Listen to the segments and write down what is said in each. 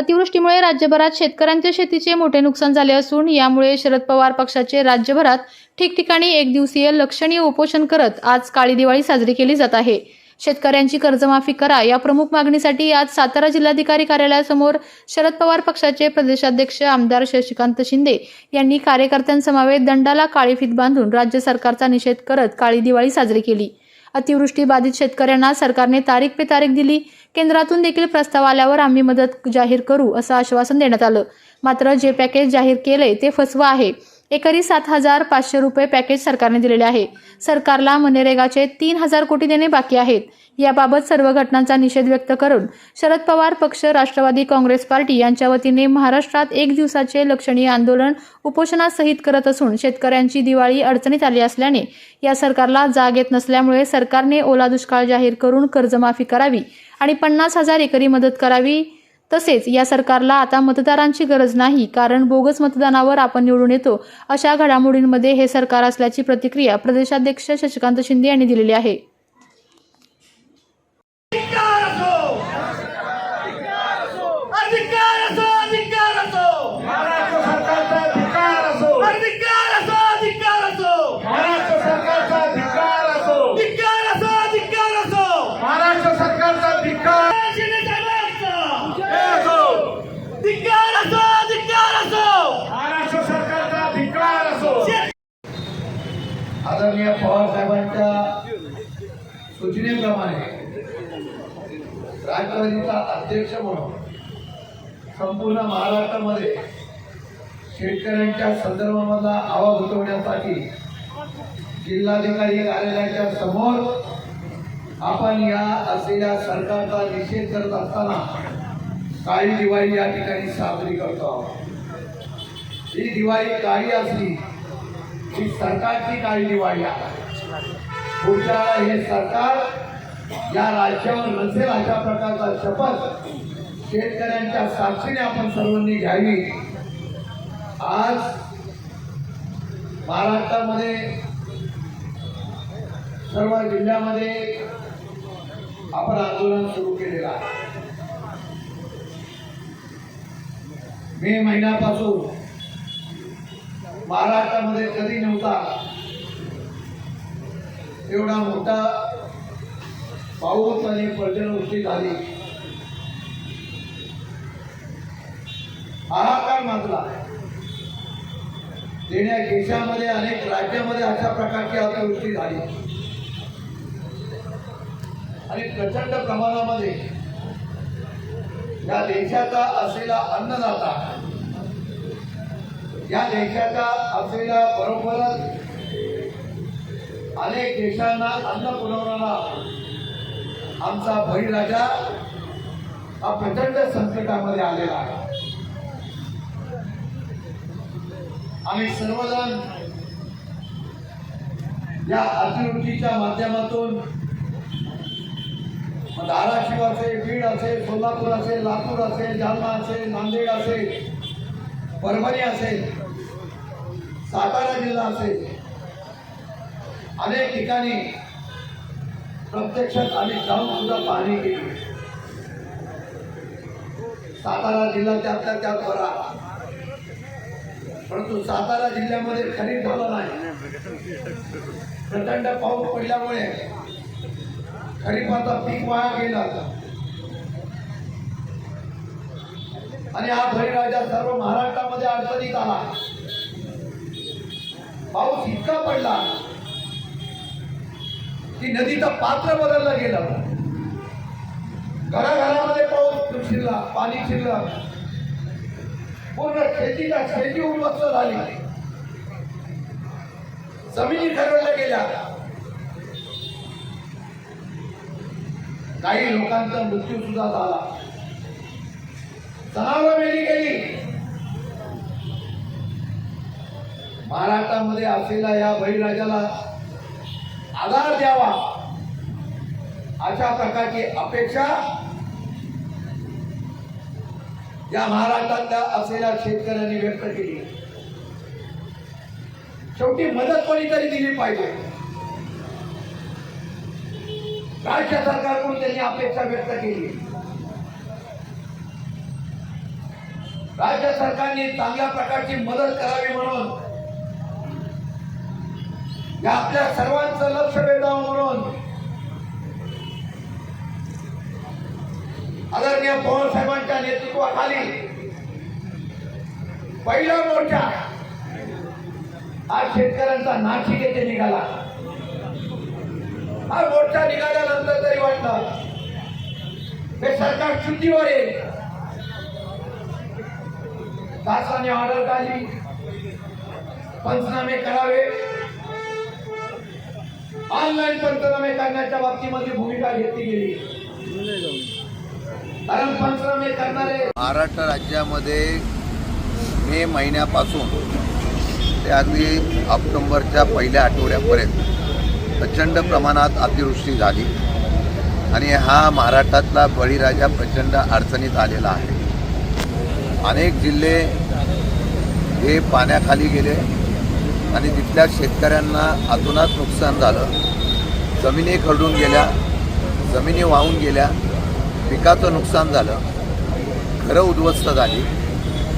अतिवृष्टीमुळे राज्यभरात शेतकऱ्यांच्या शेतीचे मोठे नुकसान झाले असून यामुळे शरद पवार पक्षाचे राज्यभरात ठिकठिकाणी एक दिवसीय लक्षणीय उपोषण करत आज काळी दिवाळी साजरी केली जात आहे. शेतकऱ्यांची कर्जमाफी करा या प्रमुख मागणीसाठी आज सातारा जिल्हाधिकारी कार्यालयासमोर शरद पवार पक्षाचे प्रदेशाध्यक्ष आमदार शशिकांत शिंदे यांनी कार्यकर्त्यांसमवेत दंडाला काळी फीत बांधून राज्य सरकारचा निषेध करत काळी दिवाळी साजरी केली. अतिवृष्टी बाधित शेतकऱ्यांना सरकारने तारीख पे तारीख दिली. केंद्रातून देखील प्रस्ताव आल्यावर आम्ही मदत जाहीर करू असं आश्वासन देण्यात आलं. मात्र जे पॅकेज जाहीर केलंय ते फसवं आहे. एकरी सात हजार पाचशे रुपये पॅकेज सरकारने दिलेले आहे. सरकारला मनरेगाचे तीन हजार कोटी देणे बाकी आहेत. याबाबत सर्व घटनांचा निषेध व्यक्त करून शरद पवार पक्ष राष्ट्रवादी काँग्रेस पार्टी यांच्या वतीने महाराष्ट्रात एक दिवसाचे लक्षणीय आंदोलन उपोषणासहित करत असून शेतकऱ्यांची दिवाळी अडचणीत आली असल्याने या सरकारला जाग येत नसल्यामुळे सरकारने ओला दुष्काळ जाहीर करून कर्जमाफी करावी आणि पन्नास हजार एकरी मदत करावी तसेच या सरकारला आता मतदारांची गरज नाही कारण बोगस मतदानावर आपण निवडून येतो. अशा घडामोडींमध्ये हे सरकार असल्याची प्रतिक्रिया प्रदेशाध्यक्ष शशिकांत शिंदे यांनी दिलेली आहे. आदरणीय पवारसाहेबांच्या सूचनेप्रमाणे राष्ट्रवादीचा अध्यक्ष म्हणून संपूर्ण महाराष्ट्रामध्ये शेतकऱ्यांच्या संदर्भामधला आवाज उठवण्यासाठी जिल्हाधिकारी कार्यालयाच्या समोर आपण या असलेल्या सरकारचा निषेध करत असताना काळी दिवाळी या ठिकाणी साजरी करतो आहोत. ही दिवाळी काळी असली ही सरकारची काळी दिवाळी पुढच्या वेळा हे सरकार या राज्यावर नसेल अशा प्रकारचा शपथ शेतकऱ्यांच्या साक्षीने आपण सर्वांनी घ्यावी. आज महाराष्ट्रामध्ये सर्व जिल्ह्यामध्ये आपण आंदोलन सुरू केलेलं आहे. मे महिन्यापासून महाराष्ट्रामध्ये कधी नव्हता एवढा मोठा पाऊस आणि पर्जनवृष्टी झाली. हाहाकार माजला. देण्या देशामध्ये अनेक राज्यामध्ये अशा प्रकारची अतिवृष्टी झाली. आणि प्रचंड प्रमाणामध्ये या देशाचा असलेला अन्नदाता या देशाचा असलेला बरोबरच अनेक देशांना अन्न पुरवणारा आमचा बळीराजा हा प्रचंड संकटामध्ये आलेला आहे. आम्ही सर्वजण या अतिवृष्टीच्या माध्यमातून धाराशिव असेल बीड असेल सोलापूर असेल लातूर असेल जालना असेल नांदेड असेल परभणी असेल सातारा जिल्हा असेल अनेक ठिकाणी प्रत्यक्षात आम्ही जाऊन सुद्धा पाहणी केली. सातारा जिल्हा त्यातल्या त्यात बरा. परंतु सातारा जिल्ह्यामध्ये खरीप झालं नाही. प्रचंड पाऊस पडल्यामुळे खरीपाचा पीक वाया गेला. आणि हा बळीराजा सर्व महाराष्ट्रामध्ये अडचणीत आला. पाऊस इतका पडला की नदीचं पात्र बदललं गेलं. घराघरामध्ये पाऊस शिरला पाणी शिरलं. पूर्ण शेतीला शेती उद्ध्वस्त झाली. जमिनी ठरवल्या गेल्या. काही लोकांचा मृत्यू सुद्धा झाला. जनावर मेली गेली. महाराष्ट्रामध्ये असलेला या बळीराजाला आधार द्यावा. अशा प्रकारची अपेक्षा या महाराष्ट्रातल्या असलेल्या शेतकऱ्यांनी व्यक्त केली. शेवटी मदत कोणीतरी दिली पाहिजे. राज्य सरकारकडून त्यांनी अपेक्षा व्यक्त केली. राज्य सरकारने चांगल्या प्रकारची मदत करावी म्हणून या आपल्या सर्वांचं लक्ष वेधावं म्हणून आदरणीय पवार साहेबांच्या नेतृत्वाखाली पहिला मोर्चा आज शेतकऱ्यांचा नाशिक येथे निघाला. हा मोर्चा निघाल्यानंतर तरी वाटलं हे सरकार शुद्धीवर येईल. शासनाने ऑर्डर काढली. पंचनामे करावे. ऑनलाईन पंचनामे करण्याच्या बाबतीमध्ये भूमिका घेतली गेली. कारण पंचनामे करणारे महाराष्ट्र राज्यामध्ये मे महिन्यापासून ते अगदी ऑक्टोंबरच्या पहिल्या आठवड्यापर्यंत प्रचंड प्रमाणात अतिवृष्टी झाली. आणि हा महाराष्ट्रातला बळीराजा प्रचंड अडचणीत आलेला आहे. अनेक जिल्हे हे पाण्याखाली गेले आणि तिथल्या शेतकऱ्यांना अतोनात नुकसान झालं. जमिनी खरडून गेल्या जमिनी वाहून गेल्या पिकाचं नुकसान झालं घरं उद्ध्वस्त झाली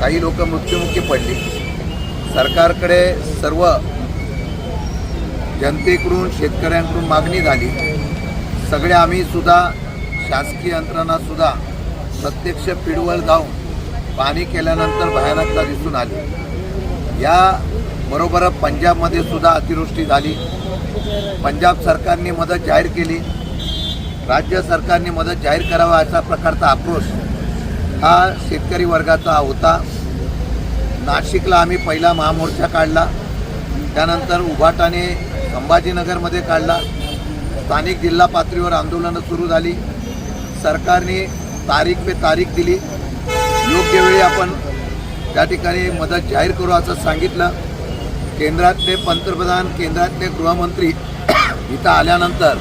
काही लोक मृत्युमुखी पडली. सरकारकडे सर्व जनतेकडून शेतकऱ्यांकडून मागणी झाली. सगळे आम्ही सुद्धा शासकीय यंत्रणासुद्धा प्रत्यक्ष पिढवर जाऊन पाहणी केल्यानंतर भयानकता दिसून आली. या बरोबर पंजाबमध्ये सुद्धा अतिवृष्टी झाली. पंजाब सरकारने मदत जाहीर केली. राज्य सरकारने मदत जाहीर करावा अशा प्रकारचा आक्रोश हा शेतकरी वर्गाचा होता. नाशिकला आम्ही पहिला महामोर्चा काढला. त्यानंतर उभाटाने संभाजीनगरमध्ये काढला. स्थानिक जिल्हा पातळीवर आंदोलनं सुरू झाली. सरकारने तारीख पे तारीख दिली. योग्य वेळी आपण त्या ठिकाणी मदत जाहीर करू असं सांगितलं. केंद्रातले पंतप्रधान केंद्रातले गृहमंत्री इथं आल्यानंतर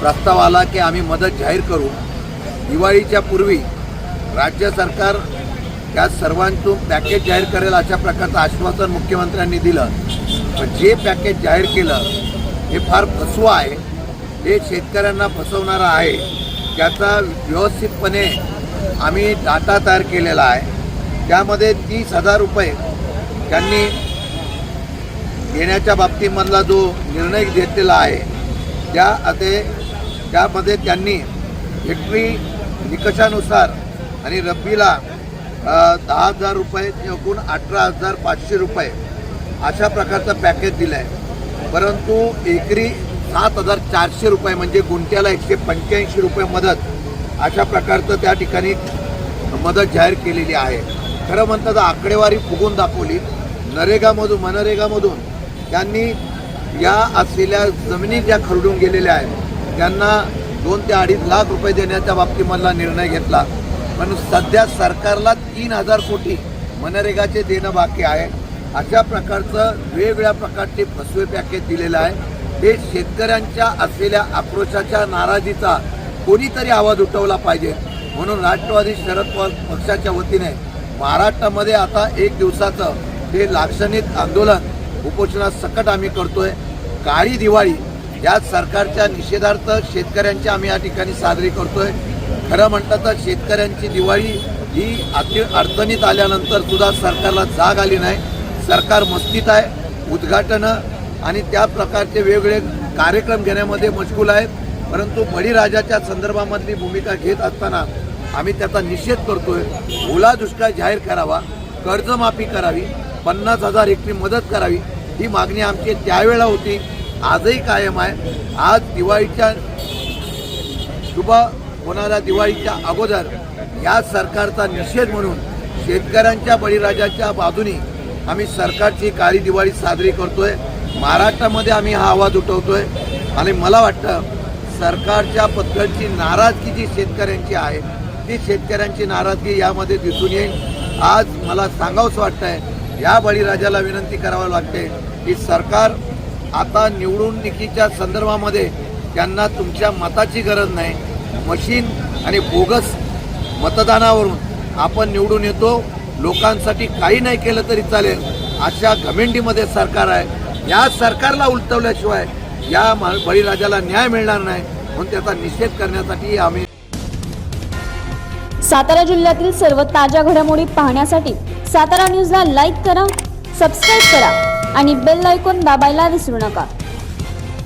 प्रस्ताव आला की आम्ही मदत जाहीर करू. दिवाळीच्या पूर्वी राज्य सरकार त्या सर्वांतून पॅकेज जाहीर करेल अशा प्रकारचं आश्वासन मुख्यमंत्र्यांनी दिलं. पण जे पॅकेज जाहीर केलं हे फार फसवं आहे. हे शेतकऱ्यांना फसवणारं आहे त्याचा व्यवस्थितपणे आम्ही डाटा तयार केलेला आहे. त्यामध्ये तीस हजार रुपये त्यांनी देण्याच्या बाबतीमधला जो निर्णय घेतलेला आहे त्या ते त्यामध्ये त्यांनी हेक्टरी निकषानुसार आणि रब्बीला दहा हजार रुपये एकूण अठरा हजार पाचशे रुपये अशा प्रकारचं पॅकेज दिलं आहे परंतु एकरी सात हजार चारशे रुपये म्हणजे गुंट्याला एकशे पंच्याऐंशी रुपये मदत अशा प्रकारचं त्या ठिकाणी मदत जाहीर केलेली आहे. खरं म्हणतात आकडेवारी फुगून दाखवली. नरेगामधून मनरेगामधून त्यांनी या असलेल्या जमिनी ज्या खरडून गेलेल्या आहेत त्यांना दोन ते अडीच लाख रुपये देण्याच्या बाबतीमधला निर्णय घेतला. पण सध्या सरकारला तीन हजार कोटी मनरेगाचे देणं बाकी आहे. अशा प्रकारचं वेगवेगळ्या प्रकारचे फसवे पॅकेज दिलेलं आहे. हे शेतकऱ्यांच्या असलेल्या आक्रोशाच्या नाराजीचा कोणीतरी आवाज उठवला पाहिजे. म्हणून राष्ट्रवादी शरद पवार पक्षाच्या वतीने महाराष्ट्रामध्ये आता एक दिवसाचं हे लाक्षणिक आंदोलन उपोषणात सकट आम्ही करतोय. काळी दिवाळी या सरकारच्या निषेधार्थ शेतकऱ्यांची आम्ही या ठिकाणी साजरी करतोय. खरं म्हणतात तर शेतकऱ्यांची दिवाळी ही अति अडचणीत आल्यानंतर सुद्धा सरकारला जाग आली नाही. सरकार मस्तीत आहे उद्घाटनं आणि त्या प्रकारचे वेगवेगळे कार्यक्रम घेण्यामध्ये मशगूल आहेत. परंतु बळीराजाच्या संदर्भामधली भूमिका घेत असताना आम्ही त्याचा निषेध करतोय. ओला दुष्काळ जाहीर करावा कर्जमाफी करावी पन्नास हजार हेक्टरी मदत करावी ही मागणी आमची त्यावेळा होती. आजही कायम आहे. आज दिवाळीच्या शुभ होणाऱ्या दिवाळीच्या अगोदर या सरकारचा निषेध म्हणून शेतकऱ्यांच्या बळीराजाच्या बाजूनी आम्ही सरकारची काळी दिवाळी साजरी करतोय. महाराष्ट्रामध्ये आम्ही हा आवाज उठवतोय. आणि मला वाटतं सरकारच्या पद्धतीची नाराजगी जी शेतकऱ्यांची आहे ती शेतकऱ्यांची नाराजगी यामध्ये दिसून येईल. आज मला सांगावंसं वाटतं आहे या बळीराजाला विनंती करावी लागते की सरकार आता निवडणुकीच्या संदर्भामध्ये त्यांना तुमच्या मताची गरज नाही. मशीन आणि बोगस मतदानावरून आपण निवडून येतो. लोकांसाठी काही नाही केलं तरी चालेल. अशा घमेंडीमध्ये सरकार आहे. या सरकारला उलटवल्याशिवाय या बळीराजाला न्याय मिळणार नाही म्हणून त्याचा निषेध करण्यासाठी आम्ही सातारा जिल्ह्यातील सर्व ताज्या घडामोडी पाहण्यासाठी सातारा न्यूजला लाईक करा सबस्क्राईब करा आणि बेल आयकॉन दाबायला विसरू नका.